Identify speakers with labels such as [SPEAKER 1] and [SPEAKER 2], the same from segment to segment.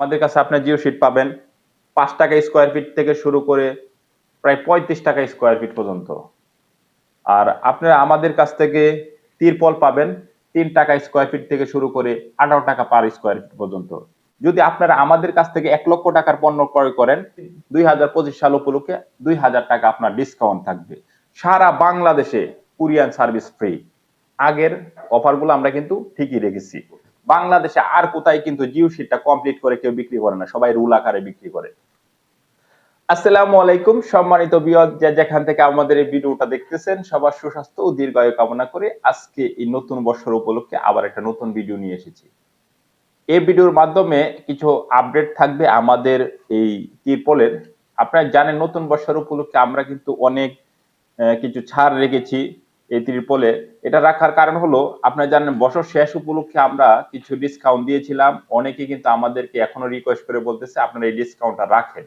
[SPEAKER 1] আমাদের কাছে আপনার জিও শিট পাবেন। পাঁচ টাকা স্কোয়ার ফিট থেকে শুরু করে প্রায় পঁয়ত্রিশ টাকা স্কোয়ার ফিট পর্যন্ত। আর আপনারা আমাদের কাছ থেকে তিরপল পাবেন। তিন টাকা স্কোয়ার ফিট থেকে শুরু করে আঠারো টাকা পার স্কোয়ার ফিট পর্যন্ত। যদি আপনারা আমাদের কাছ থেকে এক লক্ষ টাকার পণ্য ক্রয় করেন, দুই হাজার পঁচিশ সাল উপলক্ষে দুই হাজার টাকা আপনার ডিসকাউন্ট থাকবে। সারা বাংলাদেশে কুরিয়ান সার্ভিস ফ্রি। আগের অফারগুলো আমরা কিন্তু ঠিকই রেখেছি। বাংলাদেশে আর কোথায় কিন্তু জিও শিটটা কমপ্লিট করে কেউ বিক্রি করে না, সবাই রুল আকারে বিক্রি করে। আসসালামু আলাইকুম, সম্মানিত বিয়দ যে যেখান থেকে আমাদের এই ভিডিওটা দেখতেছেন, সবার সুস্বাস্থ্য ও দীর্ঘায়ু কামনা করে আজকে এই নতুন বছর উপলক্ষে আবার একটা নতুন ভিডিও নিয়ে এসেছি। এই ভিডিওর মাধ্যমে কিছু আপডেট থাকবে আমাদের এই তিরপলের। আপনারা জানেন নতুন বছর উপলক্ষে আমরা কিন্তু অনেক কিছু ছাড় রেখেছি। এই ত্রিপলে। এটা রাখার কারণ হলো, আপনারা জানেন বছর শেষ উপলক্ষে আমরা কিছু ডিসকাউন্ট দিয়েছিলাম। অনেকে কিন্তু আমাদেরকে এখনও রিকোয়েস্ট করে বলতেছে, আপনারা এই ডিসকাউন্টটা রাখেন।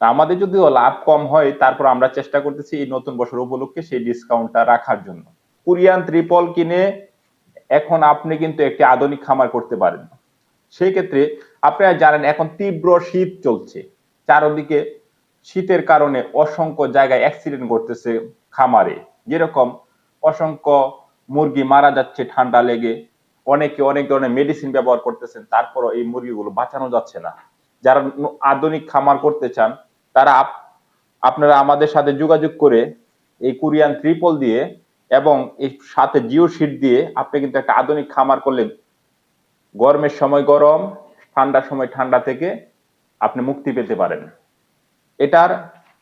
[SPEAKER 1] তা আমাদের যদিও লাভ কম হয়, তারপর আমরা চেষ্টা করতেছি এই নতুন বছর উপলক্ষে সেই ডিসকাউন্টটা রাখার জন্য। কুরিয়ান ত্রিপল কিনে এখন আপনি কিন্তু একটি আধুনিক খামার করতে পারেন। সেই ক্ষেত্রে আপনারা জানেন এখন তীব্র শীত চলছে। চারদিকে শীতের কারণে অসংখ্য জায়গায় অ্যাক্সিডেন্ট ঘটতেছে খামারে। যেরকম অসংখ্য মুরগি মারা যাচ্ছে ঠান্ডা লেগে, অনেকে অনেক ধরনের মেডিসিন ব্যবহার করতেছেন, তারপরও এই মুরগিগুলো বাঁচানো যাচ্ছে না। যারা আধুনিক খামার করতে চান, তারা আপনারা আমাদের সাথে যোগাযোগ করে এই কুরিয়ান ত্রিপল দিয়ে এবং এই সাথে জিও শিট দিয়ে আপনি কিন্তু একটা আধুনিক খামার করলে গরমের সময় গরম, ঠান্ডার সময় ঠান্ডা থেকে আপনি মুক্তি পেতে পারেন। এটার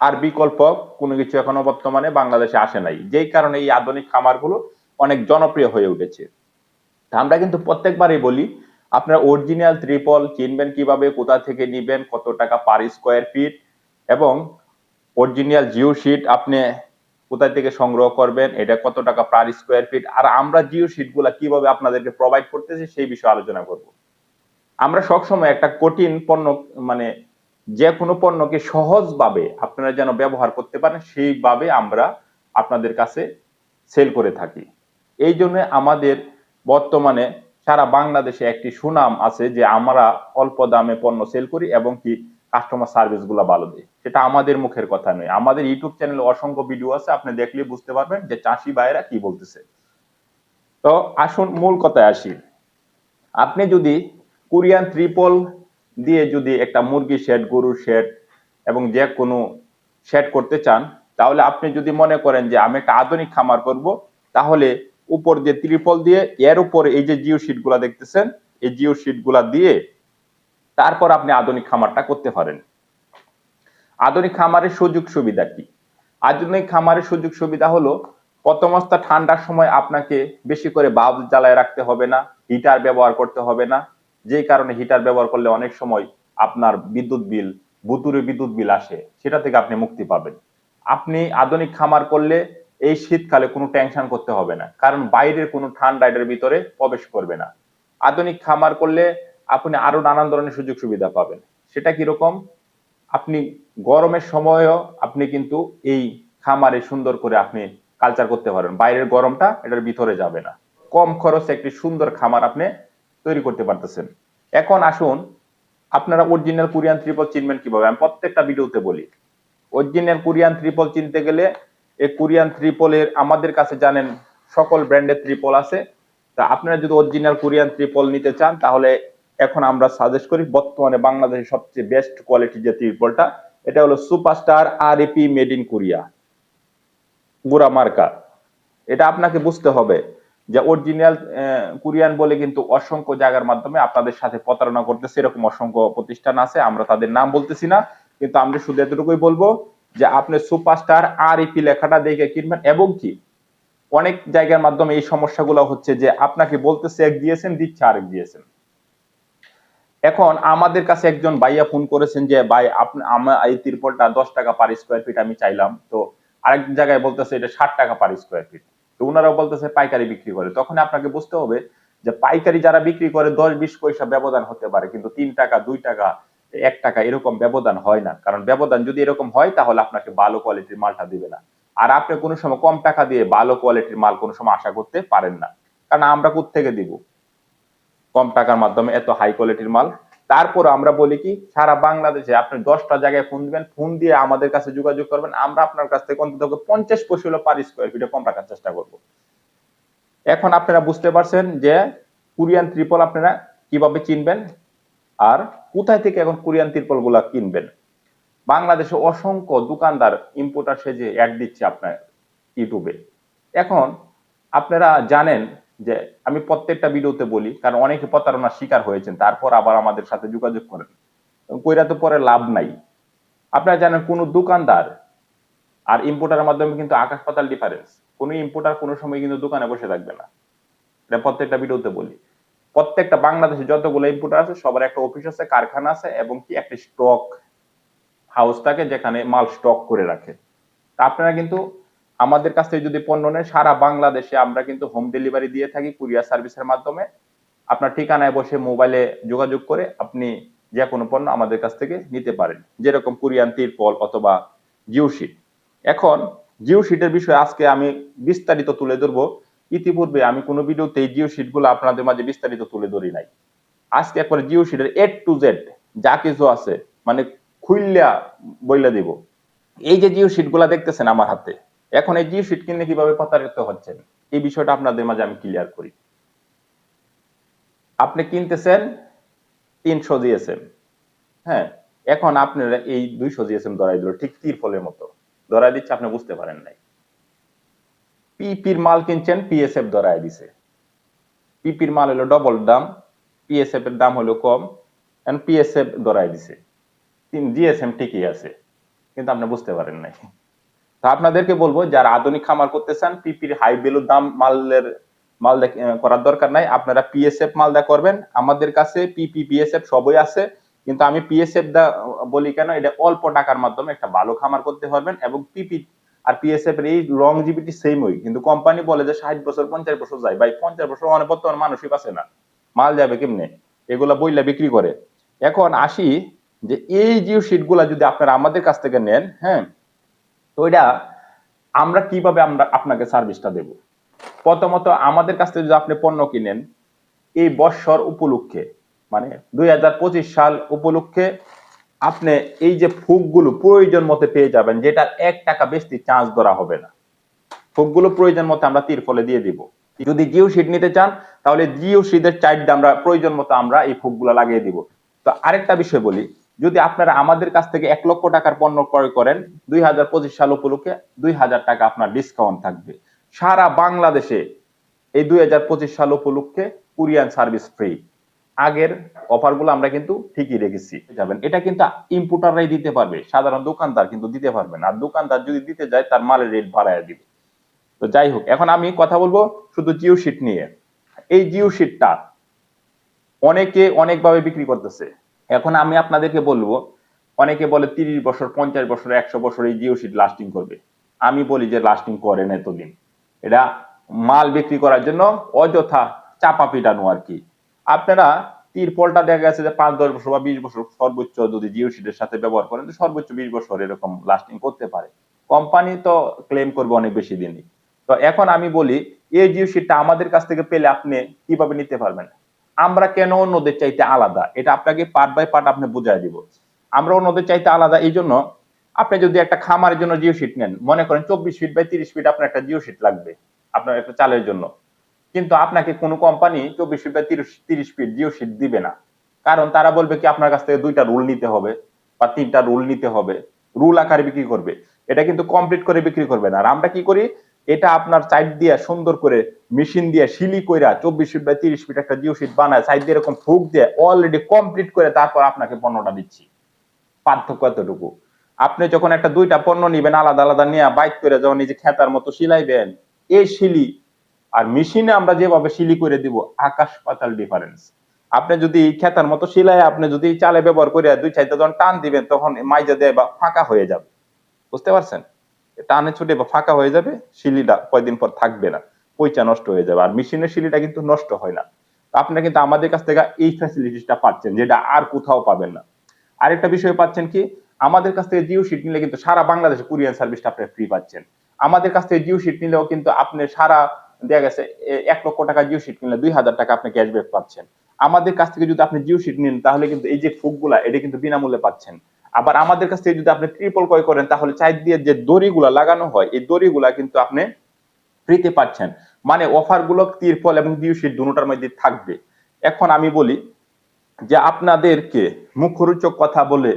[SPEAKER 1] আর বিকল্প কোনো কিছু এখনও বর্তমানে বাংলাদেশে আসে নাই। যেই কারণে এই আধুনিক খামারগুলো অনেক জনপ্রিয় হয়ে উঠেছে। আমরা কিন্তু প্রত্যেকবারই বলি, আপনার অরিজিনাল ত্রিপল চিনবেন কীভাবে, কোথা থেকে নিবেন, কত টাকা পার স্কোয়ার ফিট এবং অরিজিনাল জিও শিট আপনি কোথা থেকে সংগ্রহ করবেন, এটা কত টাকা পার স্কোয়ার ফিট আর আমরা জিও শিটগুলা কীভাবে আপনাদেরকে প্রোভাইড করতেছি সেই বিষয়ে আলোচনা করব। আমরা সবসময় একটা কঠিন পণ্য মানে যে কোনো পণ্যকে সহজভাবে আপনারা যেন ব্যবহার করতে পারেন, সেইভাবে আমরা আপনাদের কাছে সেল করে থাকি। এই জন্য আমাদের বর্তমানে সারা বাংলাদেশে একটি সুনাম আছে যে আমরা অল্প দামে পণ্য সেল করি এবং কি কাস্টমার সার্ভিসগুলা ভালো দিই সেটা আমাদের মুখের কথা নয়। আমাদের ইউটিউব চ্যানেলে অসংখ্য ভিডিও আছে, আপনি দেখলে বুঝতে পারবেন যে চাষি ভাইয়েরা কি বলতেছে। তো আসুন মূল কথায় আসি। আপনি যদি কোরিয়ান ত্রিপল দিয়ে যদি একটা মুরগি শেড গরুর শেড এবং যে কোনো শেড করতে চান, তাহলে আপনি যদি মনে করেন যে আমি একটা আধুনিক খামার করব, তাহলে উপর দিয়ে ত্রিপল দিয়ে এর উপরে এই যে জিও শিটগুলা দেখতেছেন, এই জিও শিটগুলা দিয়ে তারপর আপনি আধুনিক খামারটা করতে পারেন। আধুনিক খামারের সুযোগ সুবিধা কি? আধুনিক খামারের সুযোগ সুবিধা হলো, প্রথম অবস্থা ঠান্ডার সময় আপনাকে বেশি করে বাল্ব জ্বালায় রাখতে হবে না হিটার ব্যবহার করতে হবে না যেই কারণে হিটার ব্যবহার করলে অনেক সময় আপনার বিদ্যুৎ বিল বুতুরে বিদ্যুৎ বিল আসে, সেটা থেকে আপনি মুক্তি পাবেন। আপনি আধুনিক খামার করলে এই শীতকালে কোনো টেনশন করতে হবে না, কারণ বাইরের কোনো ঠান্ডা এটার ভিতরে প্রবেশ করবে না। আধুনিক খামার করলে আপনি আরও নানান ধরনের সুযোগ সুবিধা পাবেন। সেটা কীরকম? আপনি গরমের সময়ও আপনি কিন্তু এই খামারে সুন্দর করে আপনি কালচার করতে পারেন বাইরের গরমটা এটার ভিতরে যাবে না। কম খরচে একটি সুন্দর খামার আপনি তৈরি করতে পারতেছেন। এখন আসুন, আপনারা অরিজিনাল কোরিয়ান ত্রিপল চিনবেন কীভাবে? আমি প্রত্যেকটা ভিডিওতে বলি। অরিজিনাল কোরিয়ান ত্রিপল চিনতে গেলে এই কোরিয়ান ত্রিপলের আমাদের কাছে জানেন সকল ব্র্যান্ডের ত্রিপল আছে। তা আপনারা যদি অরিজিনাল কোরিয়ান ত্রিপল নিতে চান, তাহলে এখন আমরা সাজেস্ট করি বর্তমানে বাংলাদেশের সবচেয়ে বেস্ট কোয়ালিটির যে ত্রিপলটা এটা হলো superstar R A P made in Korea গুড়া মার্কা। এটা আপনাকে বুঝতে হবে। যে অরিজিনাল কোরিয়ান বলে কিন্তু অসংখ্য জায়গার মাধ্যমে আপনাদের সাথে প্রতারণা করতেছে, এরকম অসংখ্য প্রতিষ্ঠান আছে, আমরা তাদের নাম বলতেছি না, কিন্তু আমরা শুধু এতটুকুই বলব যে আপনি সুপারস্টার আর ইপি লেখাটা দেখে কিনবেন, এবং কি? অনেক জায়গার মাধ্যমে এই সমস্যাগুলো হচ্ছে যে আপনাকে বলতেছে এক দিয়েছেন, দিচ্ছে আরেক দিয়েছেন। এখন আমাদের কাছে একজন ভাইয়া ফোন করেছেন যে, ভাই, আপনি আমার এই তিরপলটা দশ টাকা পার স্কোয়ার ফিট আমি চাইলাম। তো আরেক জায়গায় বলতেছে এটা ষাট টাকা পার স্কোয়ার ফিট তো ওনারাও বলতেছে পাইকারি বিক্রি করে। তখন আপনাকে বুঝতে হবে যে পাইকারি যারা বিক্রি করে, দশ বিশ পয়সা ব্যবধান হতে পারে, কিন্তু তিন টাকা, দুই টাকা, এক টাকা এরকম ব্যবধান হয় না। কারণ ব্যবধান যদি এরকম হয়, তাহলে আপনাকে ভালো কোয়ালিটির মালটা দিবে না। আর আপনি কোনো সময় কম টাকা দিয়ে ভালো কোয়ালিটির মাল কোনো সময় আশা করতে পারেন না। কারণ আমরা থেকে দিব? কম টাকার মাধ্যমে এত হাই কোয়ালিটির মাল তারপর আমরা বলি কি, সারা বাংলাদেশে আপনি দশটা জায়গায় ফোন দিবেন ফোন দিয়ে আমাদের কাছে যোগাযোগ করবেন। আমরা আপনার কাছ থেকে অন্তত পঞ্চাশ পয়সা হলো পার স্কোয়ার ফিটে কম রাখার চেষ্টা করব। এখন আপনারা বুঝতে পারছেন যে কোরিয়ান ত্রিপল আপনারা কীভাবে চিনবেন আর কোথায় থেকে এখন কোরিয়ান ত্রিপলগুলা কিনবেন? বাংলাদেশে অসংখ্য দোকানদার ইম্পোর্টার সেজে অ্যাড দিচ্ছে আপনার ইউটিউবে এখন আপনারা জানেন যে আমি প্রত্যেকটা ভিডিওতে বলি, কারণ অনেকে প্রতারণার শিকার হয়েছেন, তারপর আবার আমাদের সাথে যোগাযোগ করেন। কইরা তো পরে লাভ নাই। আপনারা জানেন কোন দোকানদার আর ইম্পোর্টারের মাধ্যমে কিন্তু আকাশ পাতাল ডিফারেন্স কোন ইম্পোর্টার কোনো সময় কিন্তু দোকানে বসে থাকবে না। এটা প্রত্যেকটা ভিডিওতে বলি। প্রত্যেকটা বাংলাদেশে যতগুলো ইম্পোর্টার আছে, সবার একটা অফিস আছে, কারখানা আছে, এবং কি একটা স্টক হাউস থাকে যেখানে মাল স্টক করে রাখে। তা আপনারা কিন্তু আমাদের কাছ থেকে যদি পণ্য নেন সারা বাংলাদেশে আমরা কিন্তু হোম ডেলিভারি দিয়ে থাকি কুরিয়ার সার্ভিসের মাধ্যমে। আপনার ঠিকানায় বসে মোবাইলে যোগাযোগ করে আপনি যে কোনো পণ্য আমাদের কাছ থেকে নিতে পারেন। যেরকম কুরিয়ান তিরপল অথবা জিও শিট এখন জিও শিটের বিষয়ে আজকে আমি বিস্তারিত তুলে ধরবো। ইতিপূর্বে আমি কোনো ভিডিওতে এই জিও শিটগুলো আপনাদের মাঝে বিস্তারিত তুলে ধরি নাই। আজকে একবার জিও শিটের এ টু জেড যা কিছু আছে মানে খুললা বইলা দিব। এই যে জিও শিটগুলা দেখতেছেন আমার হাতে এখন এই জিও শিট কিনলে কীভাবে প্রতারিত হচ্ছেন? এই বিষয়টা আপনাদের মাঝে আমি ক্লিয়ার করি। আপনি কিনতেছেন তিনশো জিএসএম। হ্যাঁ এখন আপনারা এই দুইশো জিএসএম ধরাই দিল ঠিক তীর ফলের মতো। ধরাই দিচ্ছে, আপনি বুঝতে পারেন নাই। পিপির মাল কিনছেন, পিএসএফ ধরাই দিছে। পিপির মাল হলো ডবল দাম, পিএসএফ এর দাম হলো কম পিএসএফ ধরাই দিছে। জিএসএম ঠিকই আছে, কিন্তু আপনি বুঝতে পারেন নাই। তা আপনাদেরকে বলব, যারা আধুনিক খামার করতে চান পিপির হাই ভ্যালু দাম মালের, মাল করার দরকার নাই। আপনারা পিএসএফ মালদা করবেন। আমাদের কাছে পিপি পিএসএফ সবই আছে। কিন্তু আমি পিএসএফ দা বলি কেন, এটা অল্প টাকার মাধ্যমে একটা ভালো খামার করতে পারবেন এবং পিপি আর পিএসএফ এর এই লংজিভিটি সেম ওই। কিন্তু কোম্পানি বলে যে ষাট বছর, পঞ্চাশ বছর যায়। ভাই, পঞ্চাশ বছর মানে বর্তমান মানুষই পাচ্ছে না। মাল যাবে কেমনে? এগুলা বইলা বিক্রি করে। এখন আসি যে এই জিও শিটগুলা যদি আপনারা আমাদের কাছ থেকে নেন হ্যাঁ তো এটা আমরা কীভাবে আমরা আপনাকে সার্ভিসটা দেব? প্রথমত আমাদের কাছ থেকে যদি আপনি পণ্য কিনেন, এই বৎসর উপলক্ষে মানে দুই হাজার পঁচিশ সাল উপলক্ষে আপনি এই যে ফুকগুলো প্রয়োজন মতে পেয়ে যাবেন যেটা এক টাকা বেশি চার্জ ধরা হবে না। ফুকগুলো প্রয়োজন মতো আমরা তীর ফলে দিয়ে দিব। যদি জিও শিট নিতে চান, তাহলে জিও শিটের চাইডটা আমরা প্রয়োজন মতো আমরা এই ফুকগুলো লাগিয়ে দিব। তো আরেকটা বিষয় বলি যদি আপনারা আমাদের কাছ থেকে এক লক্ষ টাকার পণ্য ক্রয় করেন, দুই হাজার পঁচিশ সাল উপলক্ষে দুই হাজার টাকা আপনার ডিসকাউন্ট থাকবে। সারা বাংলাদেশে এই দুই হাজার পঁচিশ সাল উপলক্ষে কুরিয়ান সার্ভিস ফ্রি। আগের অফারগুলো আমরা কিন্তু ঠিকই রেখেছি। যাবেন। এটা কিন্তু ইম্পোর্টাররাই দিতে পারবে, সাধারণ দোকানদার কিন্তু দিতে পারবে না। আর দোকানদার যদি দিতে যায়, তার মালের রেট বাড়ায় দিবে। তো যাই হোক, এখন আমি কথা বলব শুধু জিও শিট নিয়ে। এই জিও শিটটা অনেকে অনেকভাবে বিক্রি করতেছে। এখন আমি আপনাদেরকে বলব, অনেকে বলে তিরিশ বছর, পঞ্চাশ বছর, একশো বছর এই জিও শিট লাস্টিং করবে। আমি বলি যে লাস্টিং করে না এতদিন। এটা মাল বিক্রি করার জন্য অযথা চাপা পিটানো আর কি। আপনারা তিরপলটা দেখা গেছে যে পাঁচ, দশ বছর বা বিশ বছর সর্বোচ্চ যদি জিও শিটের সাথে ব্যবহার করেন, তো সর্বোচ্চ বিশ বছর এরকম লাস্টিং করতে পারে। কোম্পানি তো ক্লেম করবে অনেক বেশি দিনই। তো এখন আমি বলি, এই জিও শিটটা আমাদের কাছ থেকে পেলে আপনি কীভাবে নিতে পারবেন? আমরা কেন অন্যদের চাইতে আলাদা? এটা আপনাকে পার্ট বাই পার্ট আপনি বুঝাই দিব। আমরা অন্যদের চাইতে আলাদা এই জন্য আপনি যদি একটা খামারের জন্য জিও শিট নেন, মনে করেন চব্বিশ ফিট বাই তিরিশ ফিট আপনার একটা জিও শিট লাগবে আপনার একটা চালের জন্য। কিন্তু আপনাকে কোনো কোম্পানি চব্বিশ ফিট বা তিরিশ তিরিশ ফিট জিও শিট দিবে না। কারণ তারা বলবে কি, আপনার কাছ থেকে দুইটা রুল নিতে হবে বা তিনটা রুল নিতে হবে। রুল আকারে বিক্রি করবে। এটা কিন্তু কমপ্লিট করে বিক্রি করবে না। আর আমরা কি করি? এটা আপনার সাইড দিয়ে সুন্দর করে মেশিন দিয়ে শিলি কইরা চব্বিশ ফিট বা তিরিশ ফিট একটা জিও শিট বানায় সাইড দিয়ে এরকম ফুক দিয়ে অলরেডি কমপ্লিট করে তারপর আপনাকে পণ্যটা দিচ্ছি। পার্থক্য এতটুকু। আপনি যখন একটা দুইটা পণ্য নিবেন, আলাদা আলাদা নিয়ে বাইক করে যখন নিজে খেতার মতো সিলাইবেন এই শিলি আর মেশিনে আমরা যেভাবে শিলি করে দিব, আকাশ পাতাল ডিফারেন্স আপনি যদি খেতার মতো সিলাই আপনি যদি চালে ব্যবহার করে দুই চাইতে যখন টান দিবেন, তখন মাইজা দেয় বা ফাঁকা হয়ে যাবে। বুঝতে পারছেন? টানে ছুটে বা ফাঁকা হয়ে যাবে, শিলিটা কয়দিন পর থাকবে না পয়সা নষ্ট হয়ে যাবে। আর মেশিনের শিলিটা কিন্তু নষ্ট হয় না। আপনি কিন্তু আমাদের কাছ থেকে এই ফ্যাসিলিটিসটা পাচ্ছেন, যেটা আর কোথাও পাবেন না। আরেকটা বিষয় পাচ্ছেন কি, আমাদের কাছ থেকে জিও শিট নিলে কিন্তু সারা বাংলাদেশে কুরিয়ার সার্ভিসটা আপনি ফ্রি পাচ্ছেন। আমাদের কাছ থেকে জিও শিট নিলেও কিন্তু আপনি সারা, দেখা গেছে এক লক্ষ টাকা জিও শিট কিনলে দুই হাজার টাকা আপনি ক্যাশব্যাক পাচ্ছেন। আমাদের কাছ থেকে যদি আপনি জিও শিট নেন, তাহলে কিন্তু এই যে ফুকগুলা, এটা কিন্তু বিনামূল্যে পাচ্ছেন। আবার আমাদের কাছ থেকে যদি আপনি ট্রিপল ক্রয় করেন, তাহলে চার দিয়ে যে দড়িগুলা লাগানো হয়, এই দড়িগুলা কিন্তু আপনি ফ্রিতে পাচ্ছেন মানে অফারগুলো তিরপল এবং জিও শিট দুটোটার মধ্যে থাকবে। এখন আমি বলি যে আপনাদেরকে মুখরোচক কথা বলে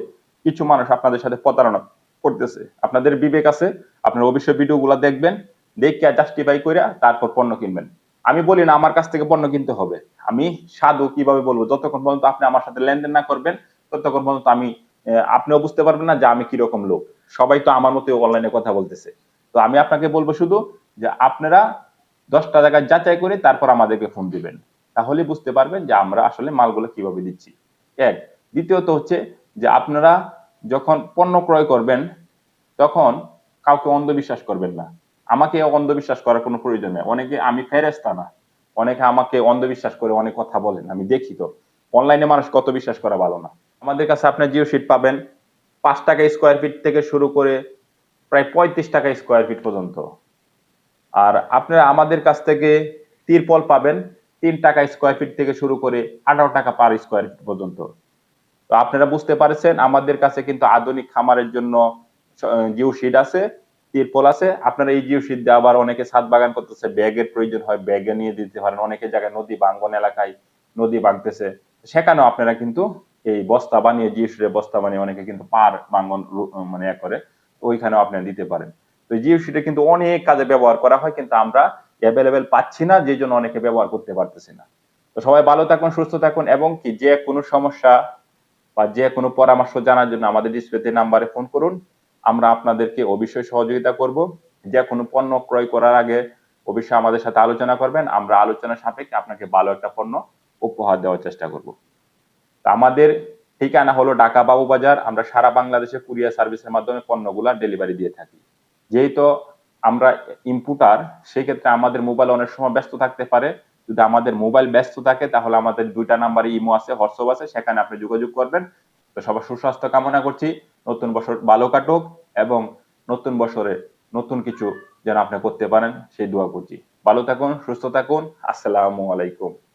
[SPEAKER 1] কিছু মানুষ আপনাদের সাথে প্রতারণা করতেছে। আপনাদের বিবেক আছে, আপনার অবশ্যই ভিডিওগুলো দেখবেন, দেখে জাস্টিফাই করে তারপর পণ্য কিনবেন। আমি বলি না, আমার কাছ থেকে পণ্য কিনতে হবে। আমি সাধু কীভাবে বলব? যতক্ষণ পর্যন্ত আপনি আমার সাথে লেনদেন না করবেন, ততক্ষণ পর্যন্ত আমি আপনিও বুঝতে পারবেন না যে আমি কীরকম লোক। সবাই তো আমার মতো অনলাইনে কথা বলতেছে। তো আমি আপনাকে বলব শুধু যে আপনারা দশটা জায়গায় যাচাই করে তারপর আমাদেরকে ফোন দিবেন। তাহলে বুঝতে পারবেন যে আমরা আসলে মালগুলো কীভাবে দিচ্ছি। এক, দ্বিতীয়ত হচ্ছে যে আপনারা যখন পণ্য ক্রয় করবেন, তখন কাউকে অন্ধবিশ্বাস করবেন না। আমাকে অন্ধবিশ্বাস করার কোনো প্রয়োজন নেই। অনেকে আমি ফেরেস্তা না। অনেকে আমাকে অন্ধবিশ্বাস করে অনেক কথা বলেন। আমি দেখি তো। অনলাইনে মানুষ কত বিশ্বাস করা ভালো না। আমাদের কাছে আপনার জিও শিট পাবেন। পাঁচ টাকা স্কোয়ার ফিট থেকে শুরু করে প্রায় পঁয়ত্রিশ টাকা স্কোয়ার ফিট পর্যন্ত। আর আপনারা আমাদের কাছ থেকে তিরপল পাবেন। তিন টাকা স্কোয়ার ফিট থেকে শুরু করে আঠারো টাকা পার স্কোয়ার ফিট পর্যন্ত। তো আপনারা বুঝতে পারছেন, আমাদের কাছে কিন্তু আধুনিক খামারের জন্য জিও শিট আছে, তিরপল আছে। আপনারা এই জিও শিট দিয়ে আবার অনেকে ছাদ বাগান করতেছে, ব্যাগের প্রয়োজন হয়, ব্যাগে নিয়ে দিতে পারেন। অনেকে জায়গায় নদী বাঙ্গন এলাকায় নদী বাঁধতেছে সেখানেও আপনারা কিন্তু এই বস্তা বানিয়ে জিও শিটের বস্তা বানিয়ে অনেকে কিন্তু পার বাঙ্গন মানে ইয়ে করে ওইখানেও আপনারা দিতে পারেন। তো জিও শিটে কিন্তু অনেক কাজে ব্যবহার করা হয়, কিন্তু আমরা অ্যাভেলেবেল পাচ্ছি না যে জন্য অনেকে ব্যবহার করতে পারতেছি না। তো সবাই ভালো থাকুন, সুস্থ থাকুন, এবং কি যে কোনো সমস্যা বা যে কোনো পরামর্শ জানার জন্য আমাদের ডিসপ্লেতে নাম্বারে ফোন করুন। আমরা আপনাদেরকে অবশ্যই সহযোগিতা করব। যে কোনো পণ্য ক্রয় করার আগে অবশ্যই আমাদের সাথে আলোচনা করবেন। আমরা আলোচনা সাপেক্ষে আপনাকে ভালো একটা পণ্য উপহার দেওয়ার চেষ্টা করব। আমাদের ঠিকানা হলো ঢাকা বাবু বাজার। আমরা সারা বাংলাদেশে কুরিয়ার সার্ভিসের মাধ্যমে পণ্যগুলা ডেলিভারি দিয়ে থাকি। যেহেতু আমরা ইম্পুটার সেই ক্ষেত্রে আমাদের মোবাইল অনেক সময় ব্যস্ত থাকতে পারে। যদি আমাদের মোবাইল ব্যস্ত থাকে, তাহলে আমাদের দুইটা নাম্বারে ইমো আছে, হোয়াটসঅ্যাপ আছে, সেখানে আপনি যোগাযোগ করবেন। তো সবার সুস্বাস্থ্য কামনা করছি। নতুন বছর ভালো কাটুক এবং নতুন বছরে নতুন কিছু যেন আপনি করতে পারেন, সেই দোয়া করছি। ভালো থাকুন, সুস্থ থাকুন। আসসালামু আলাইকুম।